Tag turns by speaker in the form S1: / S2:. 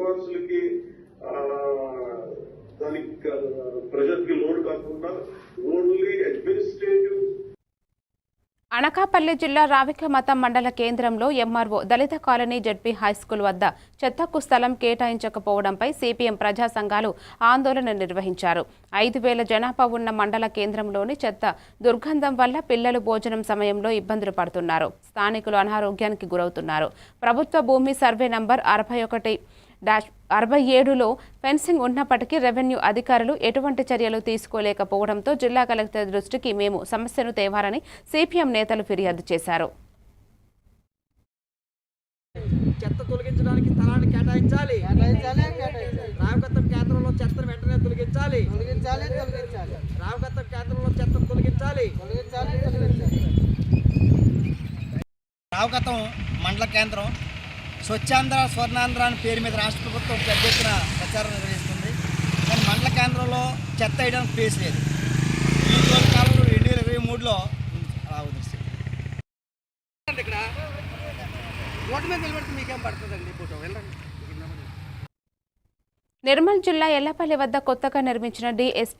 S1: రెస్పాన్స్లకి దానికి ప్రజలకి లోడ్ కాకుండా ఓన్లీ అడ్మినిస్ట్రేటివ్
S2: అనకాపల్లి జిల్లా రావికమతం మండల కేంద్రంలో ఎంఆర్ఓ దళిత కాలనీ జడ్పీ హైస్కూల్ వద్ద చెత్తకు స్థలం కేటాయించకపోవడంపై సిపిఎం ప్రజా సంఘాలు ఆందోళన నిర్వహించారు. ఐదు వేల జనాభా ఉన్న మండల కేంద్రంలోని చెత్త దుర్గంధం వల్ల పిల్లలు భోజనం సమయంలో ఇబ్బందులు పడుతున్నారు. స్థానికులు అనారోగ్యానికి గురవుతున్నారు. ప్రభుత్వ భూమి సర్వే నంబర్ అరవై ఒకటి డాష్ అరవై ఏడులో ఫెన్సింగ్ ఉన్నప్పటికీ రెవెన్యూ అధికారులు ఎటువంటి చర్యలు తీసుకోలేకపోవడంతో జిల్లా కలెక్టర్ దృష్టికి మేము సమస్యను తేవాలని సిపిఎం నేతలు ఫిర్యాదు చేశారు.
S3: చెత్త తొలగించడానికి స్థలాన్ని కేటాయించాలి. రామకత్తం కేంద్రంలో చెత్తను వెంటనే తొలగించాలి.
S4: తొలగించాలి తొలగించాలి.
S3: రామకత్తం కేంద్రంలో చెత్తను తొలగించాలి.
S5: రావగతం మండల కేంద్రం స్వచ్ఛాంధ్ర స్వర్ణాంధ్ర అని పేరు మీద రాష్ట్ర ప్రభుత్వం పెద్ద ఎత్తున ప్రచారం నిర్వహిస్తుంది. కానీ మండల కేంద్రంలో చెత్త వేయడానికి ప్లేస్ లేదు. ఈ రోజు కాలంలో రెండు వేల ఇరవై మూడులో
S3: ఇక్కడ రోడ్డు మీద నిలబడితే మీకేం పడుతుందండి ఫోటో? వెళ్ళండి.
S2: నిర్మల్ జిల్లా ఎల్లపల్లి వద్ద కొత్తగా నిర్మించిన డిఎస్పీ